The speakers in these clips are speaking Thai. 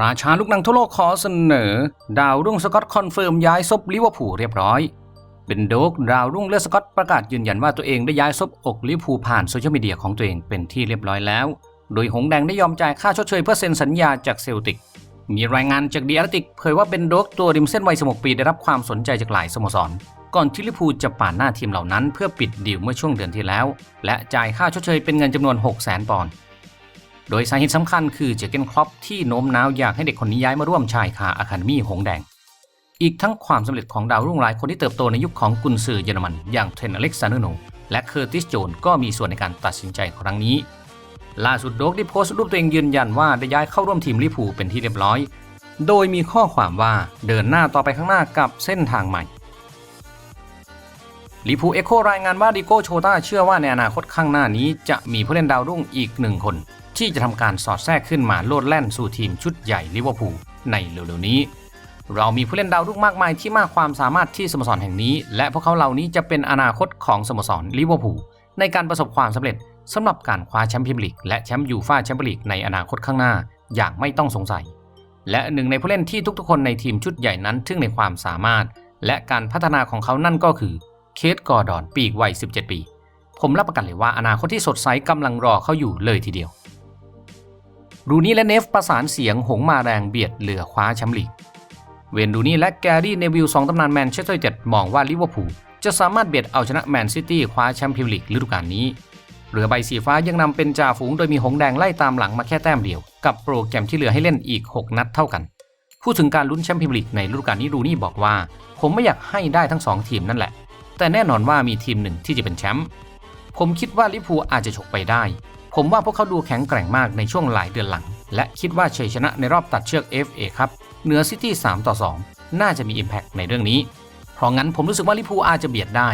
ราชาลูกหนังทั่วโลกขอเสนอ ดาวรุ่งสกอตคอนเฟิร์มย้ายซบลิเวอร์พูลเรียบร้อย เป็นโดกดาวรุ่งเลือดสกอตประกาศยืนยันว่าตัวเองได้ย้ายซบอกลิเวอร์พูลผ่านโซเชียลมีเดียของตัวเองเป็นที่เรียบร้อยแล้ว โดยหงแดงได้ยอมจ่ายค่าชดเชยเพื่อเซ็นสัญญาจากเซลติก มีรายงานจากดีอาร์ติกเผยว่าเบนโดกตัวริมเส้นวัย16ปีได้รับความสนใจจากหลายสโมสร ก่อนที่ลิเวอร์พูลจะป่านหน้าทีมเหล่านั้น เพื่อปิดดีลเมื่อช่วงเดือนที่แล้ว และจ่ายค่าชดเชยเป็นเงินจำนวน 6 0 0 0 0 0ปอนด์ โดยสาเหตุสำคัญคือเจอเกนครอปที่โน้มน้าวอยากให้เด็กคนนี้ย้ายมาร่วมชายคาอะคาเดมี่หงแดง อีกทั้งความสำเร็จของดาวรุ่งหลายคนที่เติบโตในยุคของกุนซือเยอรมันอย่างเทรนอเล็กซานเดอร์โนและเคอร์ติสโจนก็มีส่วนในการตัดสินใจครั้งนี้ ล่าสุดโดกได้โพสต์รูปตัวเองยืนยันว่าได้ย้ายเข้าร่วมทีมลิพูเป็นที่เรียบร้อย โดยมีข้อความว่าเดินหน้าต่อไปข้างหน้ากับเส้นทางใหม่ ลิพูเอโครายงานว่าดิโก้โชตาเชื่อว่าในอนาคตข้างหน้านี้จะมีผู้เล่นดาวรุ่งอีกหนึ่งคน ที่จะทำการสอดแทรกขึ้นมาโลดแล่นสู่ทีมชุดใหญ่ลิเวอร์พูลในเร็วๆนี้ เรามีผู้เล่นดาวรุ่งมากมายที่มากความสามารถที่สโมสรแห่งนี้ และพวกเขาเหล่านี้จะเป็นอนาคตของสโมสรลิเวอร์พูลในการประสบความสำเร็จสำหรับการคว้าแชมป์พรีเมียร์ลีกและแชมป์ยูฟ่าแชมเปี้ยนลีกในอนาคตข้างหน้าอย่างไม่ต้องสงสัย และหนึ่งในผู้เล่นที่ทุกๆคนในทีมชุดใหญ่นั้นทึ่งในความสามารถ และการพัฒนาของเขานั่นก็คือ เคทกอร์ดอนปีกวัย 17 ปี ผมรับประกันเลยว่าอนาคตที่สดใสกำลังรอเขาอยู่เลยทีเดียว รูนี่และเนฟประสานเสียงหงมาแรงเบียดเหลือคว้าแชมป์ลีก เวนรูนี่และแกรี่เนวิลสองตำนานแมนเชสเตอร์ยูไนเต็ดมองว่าลิเวอร์พูลจะสามารถเบียดเอาชนะแมนซิตี้คว้าแชมป์พรีเมียร์ลีกฤดูกาลนี้เรือใบสีฟ้ายังนำเป็นจ่าฝูงโดยมีหงแดงไล่ตามหลังมาแค่แต้มเดียว กับโปรแกรมที่เหลือให้เล่นอีก 6 นัดเท่ากัน พูดถึงการลุ้นแชมป์พรีเมียร์ลีกในฤดูกาลนี้รูนี่บอกว่า ผมไม่อยากให้ได้ทั้ง 2 ทีมนั่นแหละ แต่แน่นอนว่ามีทีมหนึ่งที่จะเป็นแชมป์ผมคิดว่าลิพูอาจจะฉกไปได้ ผมว่าพวกเขาดูแข็งแกร่งมากในช่วงหลายเดือนหลัง และคิดว่าชัยชนะในรอบตัดเชือก FA ครับเหนือซิตี้3ต่อ 2 น่าจะมี Impact ในเรื่องนี้ เพราะงั้นผมรู้สึกว่าลิพูอาจจะเบียดได้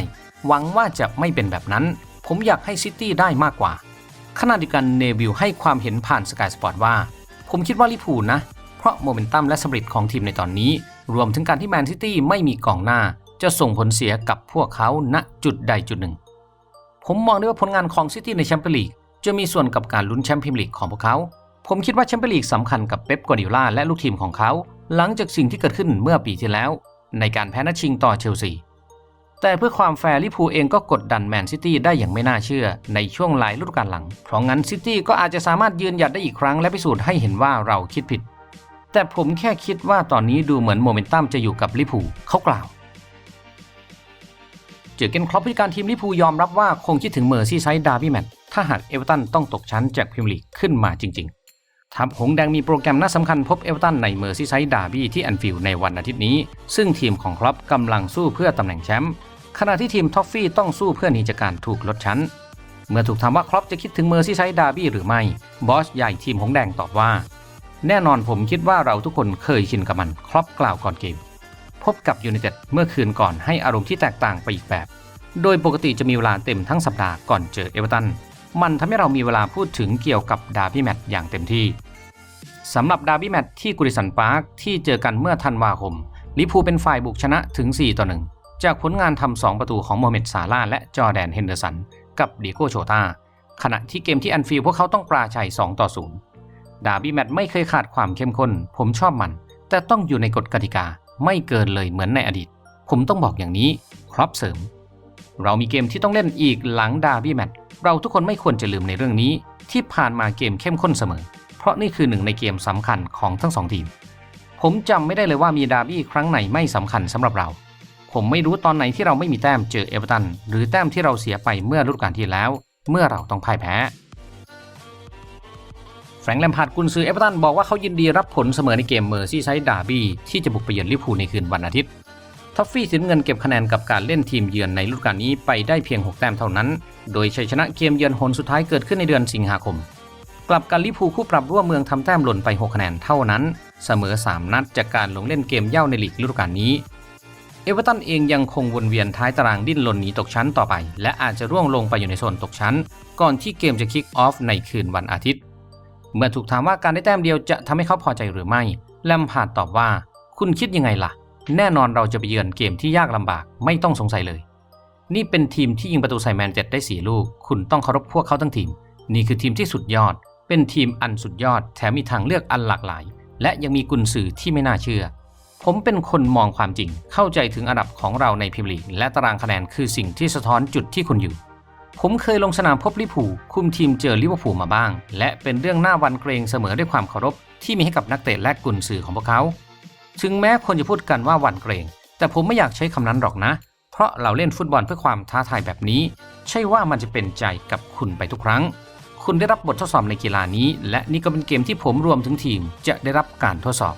หวังว่าจะไม่เป็นแบบนั้น ผมอยากให้ซิตี้ได้มากกว่าขณะเดียวกันเนวิลให้ความเห็นผ่านสกายสปอร์ตว่า ผมคิดว่าลิพูนะ เพราะโมเมนตัมและสปริตของทีมในตอนนี้ รวมถึงการที่แมนซิตี้ไม่มีกองหน้า จะส่งผลเสียกับพวกเขาณจุดใดจุดหนึ่ง ผมมองได้ว่าผลงานของซิตี้ในแชมเปี้ยนลีกจะมีส่วนกับการลุ้นแชมป์พรีเมียร์ลีกของพวกเขา ผมคิดว่าแชมเปี้ยนลีกสำคัญกับเป๊ปกวาดิโอลาและลูกทีมของเขา หลังจากสิ่งที่เกิดขึ้นเมื่อปีที่แล้ว ในการแพ้นัดชิงต่อเชลซีแต่เพื่อความแฟร์ลิพูเองก็กดดันแมนซิตี้ได้อย่างไม่น่าเชื่อในช่วงหลายฤดูกาลหลัง เพราะงั้นซิตี้ก็อาจจะสามารถยืนหยัดได้อีกครั้งและพิสูจน์ให้เห็นว่าเราคิดผิด แต่ผมแค่คิดว่าตอนนี้ดูเหมือนโมเมนตัมจะอยู่กับลิพูเขากล่าว เจอเกนครอปผู้จัดการทีมลิพูยอมรับว่าคงคิดถึงเมอร์ซี่ไซด์ดาร์บี้แมตถ้าหากเอเวอร์ตันต้องตกชั้นจากพรีเมียร์ลีกขึ้นมาจริงๆทัพหงแดงมีโปรแกรมน่าสำคัญพบเอเวอร์ตันในเมอร์ซี่ไซด์ดาร์บี้ที่แอนฟิลด์ในวันอาทิตย์นี้ ซึ่งทีมของครอปกำลังสู้เพื่อตำแหน่งแชมป์ขณะที่ทีมท็อฟฟี่ต้องสู้เพื่อหนีจากการถูกลดชั้น เมื่อถูกถามว่าครอปจะคิดถึงเมอร์ซี่ไซด์ดาร์บี้หรือไม่บอสใหญ่ทีมหงแดงตอบว่า แน่นอนผมคิดว่าเราทุกคนเคยชินกับมันครอปกล่าวก่อนเกม พบกับยูไนเต็ดเมื่อคืนก่อนให้อารมณ์ที่แตกต่างไปอีกแบบ โดยปกติจะมีเวลาเต็มทั้งสัปดาห์ก่อนเจอเอเวอร์ตัน มันทำให้เรามีเวลาพูดถึงเกี่ยวกับดาร์บี้แมตช์อย่างเต็มที่สำหรับดาร์บี้แมตช์ที่กุริสันพาร์คที่เจอกันเมื่อธันวาคมลิพูเป็นฝ่ายบุกชนะถึง 4 ต่อ 1 จากผลงานทำ 2 ประตูของโมฮัมเหม็ดซาลาและจอแดนเฮนเดอร์สัน กับดิโก้โชตาขณะที่เกมที่แอนฟิลพวกเขาต้องปราชัย 2 ต่อ 0 ดาร์บี้แมตช์ไม่เคยขาดความเข้มข้น ผมชอบมัน แต่ต้องอยู่ในกฎกติกา ไม่เกินเลยเหมือนในอดีต ผมต้องบอกอย่างนี้ครอปเสริม เรามีเกมที่ต้องเล่นอีกหลังดาร์บี้แมตช์เราทุกคนไม่ควรจะลืมในเรื่องนี้ ที่ผ่านมาเกมเข้มข้นเสมอ เพราะนี่คือหนึ่งในเกมสำคัญของทั้งสองทีม ผมจำไม่ได้เลยว่ามีดาร์บี้ครั้งไหนไม่สำคัญสำหรับเรา ผมไม่รู้ตอนไหนที่เราไม่มีแต้มเจอเอเวอร์ตันหรือแต้มที่เราเสียไปเมื่อฤดูกาลที่แล้ว เมื่อเราต้องพ่ายแพ้ แฟรงค์แลมพาร์ดกุนซือเอเวอร์ตันบอกว่าเขายินดีรับผลเสมอในเกมเมอร์ซี่ไซด์ดาร์บี้ที่จะบุกไปเยือนลิเวอร์พูลในคืนวันอาทิตย์ท็อฟฟี่สินเงินเก็บคะแนนกับการเล่นทีมเยือนในฤดูกาลนี้ไปได้เพียง 6 แต้มเท่านั้น โดยชัยชนะเกมเยือนหนสุดท้ายเกิดขึ้นในเดือนสิงหาคม กลับกันลิเวอร์พูลคู่ปรับร่วมเมืองทำแต้มหล่นไป 6 คะแนนเท่านั้น เสมอ 3 นัดจากการลงเล่นเกมเย่าในลีกฤดูกาลนี้ เอเวอร์ตันเองยังคงวนเวียนท้ายตารางดิ้นรนหนีตกชั้นต่อไป และอาจจะร่วงลงไปอยู่ในโซนตกชั้น ก่อนที่เกมจะคิกออฟในคืนวันอาทิตย์ เมื่อถูกถามว่าการได้แต้มเดียวจะทำให้เขาพอใจหรือไม่แลมพาร์ดตอบว่า คุณคิดยังไงล่ะ แน่นอนเราจะไปเยือนเกมที่ยากลำบากไม่ต้องสงสัยเลย นี่เป็นทีมที่ยิงประตูใส่แมนเจ็ดได้4ลูก คุณต้องเคารพพวกเขาทั้งทีม นี่คือทีมที่สุดยอด เป็นทีมอันสุดยอด แถมมีทางเลือกอันหลากหลาย และยังมีกุนสื่อที่ไม่น่าเชื่อ ผมเป็นคนมองความจริง เข้าใจถึงอันดับของเราในพรีเมียร์ลีกและตารางคะแนนคือสิ่งที่สะท้อนจุดที่คุณอยู่ ผมเคยลงสนามพบลิเวอร์พูคุมทีมเจอลิเวอร์พูลมาบ้าง และเป็นเรื่องหน้าวันเกรงเสมอด้วยความเคารพที่มีให้กับนักเตะและกุนสื่อของพวกเขา ถึงแม้คนจะพูดกันว่าวันเกรง แต่ผมไม่อยากใช้คำนั้นหรอกนะ เพราะเราเล่นฟุตบอลเพื่อความท้าทายแบบนี้ ใช่ว่ามันจะเป็นใจกับคุณไปทุกครั้ง คุณได้รับบททดสอบในกีฬานี้ และนี่ก็เป็นเกมที่ผมรวมถึงทีมจะได้รับการทดสอบ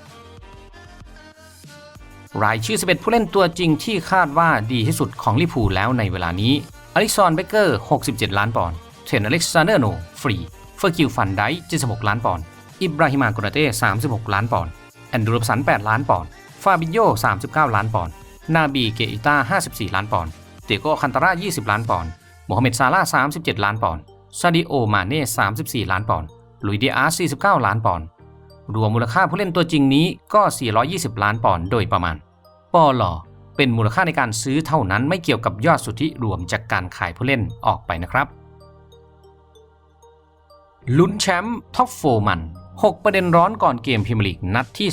รายชื่อ 11 ผู้เล่นตัวจริงที่คาดว่าดีที่สุดของลิพูแล้วในเวลานี้ อลิซอนเบเกอร์ 67 ล้านปอนด์ เทรนอเล็กซานเดอร์โน ฟรี เฟอร์กิลฟันได76 ล้านปอนด์ อิบราฮิมาโกนาเต้ 36 ล้านปอนด์ แอนดูรูปสัน 8 ล้านปอนด์ ฟาบิโย39 ล้านปอนด์ นาบีเกอิต้า 54 ล้านปอนด์ เตโกคันตาร่า 20 ล้านปอนด์ โมฮัมเหม็ดซาร่า 37 ล้านปอนด์ ซาดิโอ มาเน่ 34 ล้านปอนด์ ลุยเดียอาร์49 ล้านปอนด์ รวมมูลค่าผู้เล่นตัวจริงนี้ก็ 420 ล้านปอนด์โดยประมาณปอลอ เป็นมูลค่าในการซื้อเท่านั้นไม่เกี่ยวกับยอดสุทธิรวมจากการขายผู้เล่นออกไปนะครับ ลุ้นแชมป์ท็อปโฟมัน 6 ประเด็นร้อนก่อนเกมพรีเมียร์ลีกนัดที่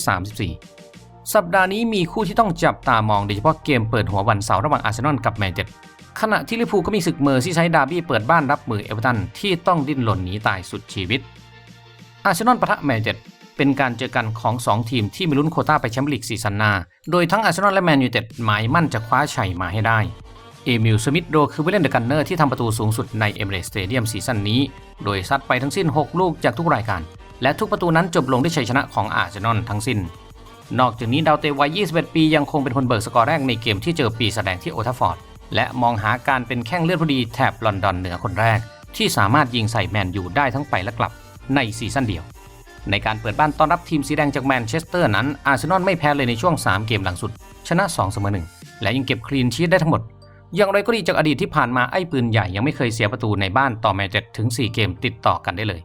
34 สัปดาห์นี้มีคู่ที่ต้องจับตามองโดยเฉพาะเกมเปิดหัววันเสาร์ระหว่างอาร์เซนอลกับแมนเชสเตอร์ขณะที่ลิเวอร์พูลก็มีศึกเมอร์ซี่ไซด์ดาร์บี้เปิดบ้านรับมือเอเวอร์ตันที่ต้องดิ้นรนหนีตายสุดชีวิตอาร์เซนอลปะทะแมนเชสเตอร์ เป็นการเจอกันของ 2 ทีมที่มีลุ้นโคต้าไปแชมเปี้ยนลีกซีซั่นหน้า โดยทั้งอาร์เซนอลและแมนยูเต็ดหมายมั่นจะคว้าชัยมาให้ได้ เอมิล สมิธโดคือผู้เล่นเดอะกันเนอร์ที่ทำประตูสูงสุดในเอเมเรสสเตเดียมซีซั่นนี้ โดยซัดไปทั้งสิ้น 6 ลูกจากทุกรายการ และทุกประตูนั้นจบลงด้วยชัยชนะของอาร์เซนอลทั้งสิ้น นอกจากนี้ดาวเตะวัย 21 ปียังคงเป็นคนเบิกสกอร์แรกในเกมที่เจอปีแสดงที่โอทัฟฟอร์ด และมองหาการเป็นแข้งเลือดพอดีแถบลอนดอนเหนือคนแรก ที่สามารถยิงใส่แมนยูได้ทั้งไปและกลับในซีซั่นเดียว ในการเปิดบ้านต้อนรับทีมสีแดงจากแมนเชสเตอร์นั้นอาร์เซนอลไม่แพ้เลยในช่วง 3 เกมหลังสุด ชนะ2เสมอ1และยังเก็บคลีนชีตได้ทั้งหมด อย่างไรก็ดีจากอดีตที่ผ่านมาไอ้ปืนใหญ่ยังไม่เคยเสียประตูในบ้านต่อแมนเชสเตอร์ถึง 4 เกมติดต่อกันได้เลย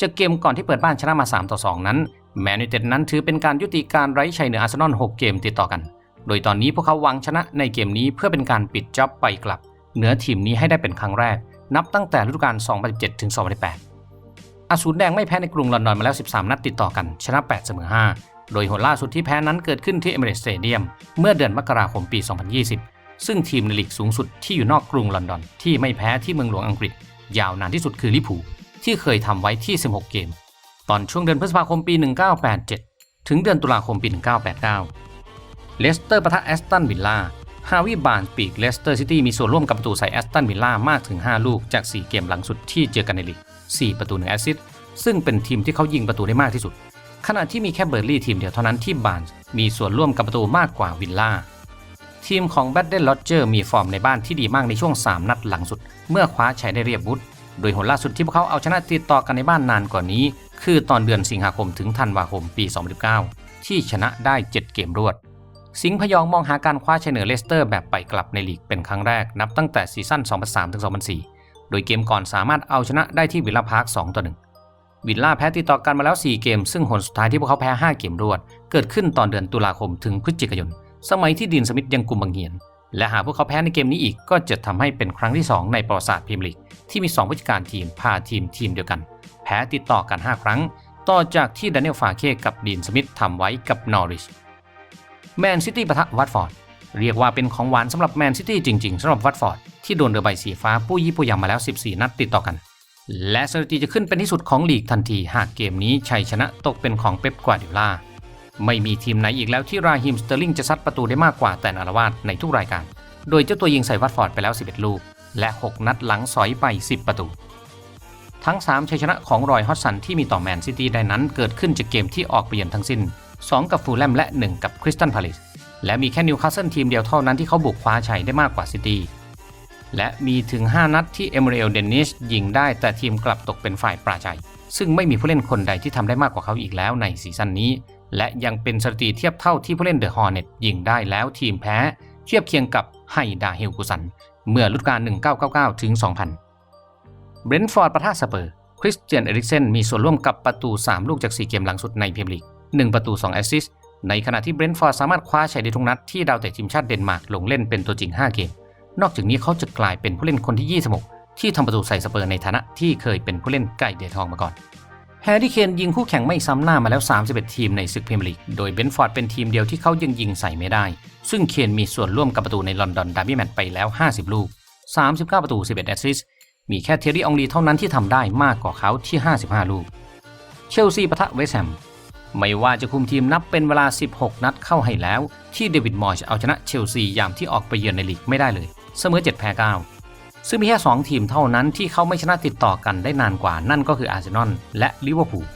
จากเกมก่อนที่เปิดบ้านชนะมา3ต่อ2นั้นแมนยูเต็ดนั้นถือเป็นการยุติการไร้ชัยเหนืออาร์เซนอล6เกมติดต่อกัน โดยตอนนี้พวกเขาหวังชนะในเกมนี้เพื่อเป็นการปิดจ็อบไปกลับ เหนือทีมนี้ให้ได้เป็นครั้งแรก นับตั้งแต่ฤดูกาล2017ถึง2018 อาสูรแดงไม่แพ้ในกรุงลอนดอนมาแล้ว 13 นัดติดต่อกัน ชนะ 8 เสมอ 5 โดยหนล่าสุดที่แพ้นั้นเกิดขึ้นที่เอเมเรสเตเดียม เมื่อเดือนมกราคมปี 2020 ซึ่งทีมในลีกสูงสุดที่อยู่นอกกรุงลอนดอน ที่ไม่แพ้ที่เมืองหลวงอังกฤษ ยาวนานที่สุดคือลิเวอร์พูที่เคยทำไว้ที่ 16 เกม ตอนช่วงเดือนพฤษภาคมปี 1987 ถึงเดือนตุลาคมปี 1989 เลสเตอร์ปะทะแอสตันวิลล่าฮาวิบานปีกเลสเตอร์ซิตี้มีส่วนร่วมกับประตูใส่แอสตันวิลล่ามากถึง 5 ลูกจาก 4 เกมหลังสุดที่เจอกันในลีก 4 ประตู1แอสซิสต์ซึ่งเป็นทีมที่เขายิงประตูได้มากที่สุด ขณะที่มีแค่เบอร์ลี่ทีมเดียวเท่านั้นที่บานมีส่วนร่วมกับประตูมากกว่าวิลล่าทีมของแบดเดนลอเจอร์มีฟอร์มในบ้านที่ดีมากในช่วง 3 นัดหลังสุด เมื่อคว้าชัยได้เรียบวุฒโดยหนล่าสุดที่พวกเขาเอาชนะติดต่อกันในบ้านนานกว่านี้ คือตอนเดือนสิงหาคมถึงธันวาคมปี 2019 ที่ชนะได้ 7 เกมรวด สิงห์พยองมองหาการคว้าชัยเหนือเลสเตอร์แบบไปกลับในลีกเป็นครั้งแรกนับตั้งแต่ซีซั่น 2003-2004 โดยเกมก่อนสามารถเอาชนะได้ที่วิลล่าพาร์ค2ต่อ1วิลล่าแพ้ติดต่อกันมาแล้ว 4 เกม ซึ่งหนสุดท้ายที่พวกเขาแพ้ 5 เกมรวด เกิดขึ้นตอนเดือนตุลาคมถึงพฤศจิกายน สมัยที่ดินสมิธยังกุมบังเหียน และหากพวกเขาแพ้ในเกมนี้อีกก็จะทำให้เป็นครั้งที่ 2 ในประวัติศาสตร์พรีเมียร์ลีกที่มี2ผู้จัดการทีมพาทีมทีมเดียวกัน แพ้ติดต่อกัน 5 ครั้ง ต่อจากที่ดานิเอลฟาเคกับดีนสมิธทำไว้กับนอริชแมนซิตี้ปะทะวัตฟอร์ด เรียกว่าเป็นของหวานสำหรับแมนซิตี้จริงๆสำหรับวัตฟอร์ดที่โดนเรือใบสีฟ้าปู้ยี่ปู้ยำมาแล้ว 14 นัดติดต่อกัน และสถิติจะขึ้นเป็นที่สุดของลีกทันที หากเกมนี้ชัยชนะตกเป็นของเป๊ปกวาดิโอลาไม่มีทีมไหนอีกแล้วที่ราฮิมสเตอร์ลิงจะซัดประตูได้มากกว่าแต่นอารวาสในทุกรายการ โดยเจ้าตัวยิงใส่วัตฟอร์ดไปแล้ว 11 ลูก และ 6 นัดหลังสอยไป 10 ประตู ทั้ง 3 ชัยชนะของรอยฮอตสันที่มีต่อแมนซิตี้ได้นั้นเกิดขึ้นจากเกมที่ออกไปเยือนทั้งสิ้น 2 กับฟูลแลมและ 1 กับคริสตันพาเลส และมีแค่นิวคาสเซิลทีมเดียวเท่านั้นที่เขาบุกคว้าชัยได้มากกว่าซิตี้และมีถึง 5 นัดที่เอเมเรลเดนิชยิงได้แต่ทีมกลับตกเป็นฝ่ายปราชัย ซึ่งไม่มีผู้เล่นคนใดที่ทำได้มากกว่าเขาอีกแล้วในซีซั่นนี้ และยังเป็นสถิติเทียบเท่าที่ผู้เล่นเดอะฮอร์เน็ตยิงได้แล้วทีมแพ้ เทียบเคียงกับไฮดาเฮลกุสัน เมื่อฤดูกาล 1999 ถึง 2000 เบรนท์ฟอร์ดประทะสเปอร์ คริสเตียนเอริกเซนมีส่วนร่วมกับประตู 3 ลูกจาก 4 เกมหลังสุดในพรีเมียร์ลีก 1 ประตู 2 แอสซิสต์ ในขณะที่เบรนท์ฟอร์ดสามารถคว้าชัยได้ทุกนัดที่ดาวเตะทีมชาติเดนมาร์กลงเล่นเป็นตัวจริง 5 เกม นอกจากนี้เขาจะกลายเป็นผู้เล่นคนที่ 26 ที่ทำประตูใส่สเปอร์ในฐานะที่เคยเป็นผู้เล่นไก่เดือทองมาก่อนแฮร์รี่เคนยิงคู่แข่งไม่ซ้ำหน้ามาแล้ว 31 ทีมในศึกพรีเมียร์ลีก โดยเบนฟอร์ดเป็นทีมเดียวที่เขายังยิงใส่ไม่ได้ ซึ่งเคนมีส่วนร่วมกับประตูในลอนดอนดาร์บี้แมตช์ไปแล้ว 50 ลูก 39 ประตู 11 แอสซิสต์ มีแค่เทอร์รี่อองลีเท่านั้นที่ทำได้มากกว่าเขาที่ 55 ลูก เชลซีปะทะเวสต์แฮม ไม่ว่าจะคุมทีมนับเป็นเวลา 16 นัดเข้าให้แล้ว ที่เดวิดมอยส์เอาชนะเชลซียามที่ออกไปเยือนในลีกไม่ได้เลย เสมอ 7 แพ้ 9 ซึ่งมีแค่ 2 ทีมเท่านั้นที่เขาไม่ชนะติดต่อกันได้นานกว่านั่นก็คืออาร์เซนอลและลิเวอร์พูล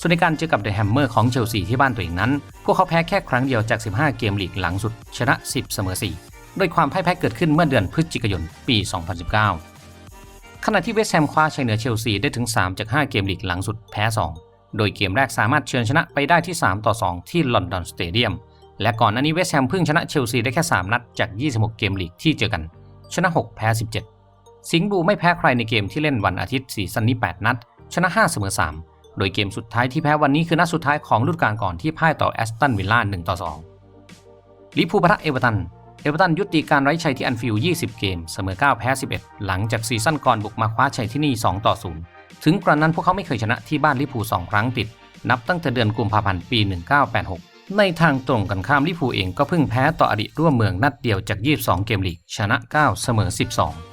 ส่วนในการเจอกับเดอะแฮมเมอร์ของเชลซีที่บ้านตัวเองนั้น พวกเขาแพ้แค่ครั้งเดียวจาก 15 เกมลีกหลังสุด ชนะ 10 เสมอ 4 โดยความพ่ายแพ้เกิดขึ้นเมื่อเดือนพฤศจิกายนปี 2019 ขณะที่เวสต์แฮมคว้าชัยเหนือเชลซีได้ถึง 3 จาก 5 เกมลีกหลังสุดแพ้ 2 โดยเกมแรกสามารถเชิญชนะไปได้ที่ 3 ต่อ 2 ที่ลอนดอนสเตเดียม และก่อนหน้านี้เวสต์แฮมเพิ่งชนะเชลซีได้แค่ 3 นัดจาก 26 เกมลีกที่เจอกัน ชนะ 6 แพ้ 17 สิงห์บูไม่แพ้ใครในเกมที่เล่นวันอาทิตย์ซีซั่นนี้ 8 นัด ชนะ 5 เสมอ 3 โดยเกมสุดท้ายที่แพ้วันนี้คือนัดสุดท้ายของฤดูกาลก่อนที่พ่ายต่อแอสตันวิลล่า1ต่อ2ลิพูลปะทะเอเวอร์ตันเอเวอร์ตันยุติการไร้ชัยที่อันฟิลด์20 เกม เสมอ 9 แพ้ 11 หลังจากซีซั่นก่อนบุกมาคว้าชัยที่นี่ 2 ต่อ 0 ถึงกระนั้นพวกเขาไม่เคยชนะที่บ้านลิเวอร์พูล2ครั้งติด นับตั้งแต่เดือนกุมภาพันธ์ปี 1986 ในทางตรงกันข้ามลิเวอร์พูเองก็เพิ่งแพ้ต่ออดีตร่วมเมืองนัดเดียวจาก 22 เกมลีก ชนะ 9 เสมอ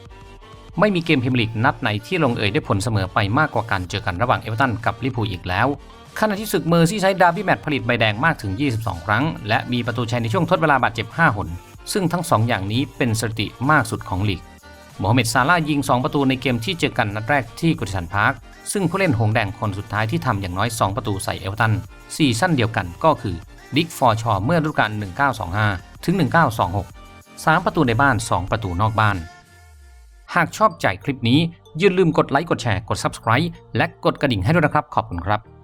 12 ไม่มีเกมพรีเมียร์ลีกนัดไหนที่ลงเอยได้ผลเสมอไปมากกว่าการเจอกันระหว่างเอเวอร์ตันกับลิเวอร์พูอีกแล้วขณะที่ศึกเมอร์ซี่ไซด์ดาร์บี้แมตผลิตใบแดงมากถึง 22 ครั้ง และมีประตูชัยในช่วงทดเวลาบาดเจ็บ 5 หน ซึ่งทั้ง 2 อย่างนี้เป็นสถิติมากสุดของลีก โมฮัมเหม็ดซาลาห์ยิง 2 ประตูในเกมที่เจอกันนัดแรกที่กุติชันพาร์ค ซึ่งผู้เล่นหงแดงคนสุดท้ายที่ทำอย่างน้อย 2 ประตูใส่เอเวอร์ตันซีซั่นเดียวกันก็คือดิกฟอร์ชอเมื่อฤดูกาล 1925 ถึง 1926 3 ประตูในบ้าน 2 ประตูนอกบ้าน หากชอบใจคลิปนี้อย่าลืมกดไลค์กดแชร์กด Subscribe และกดกระดิ่งให้ด้วยนะครับขอบคุณครับ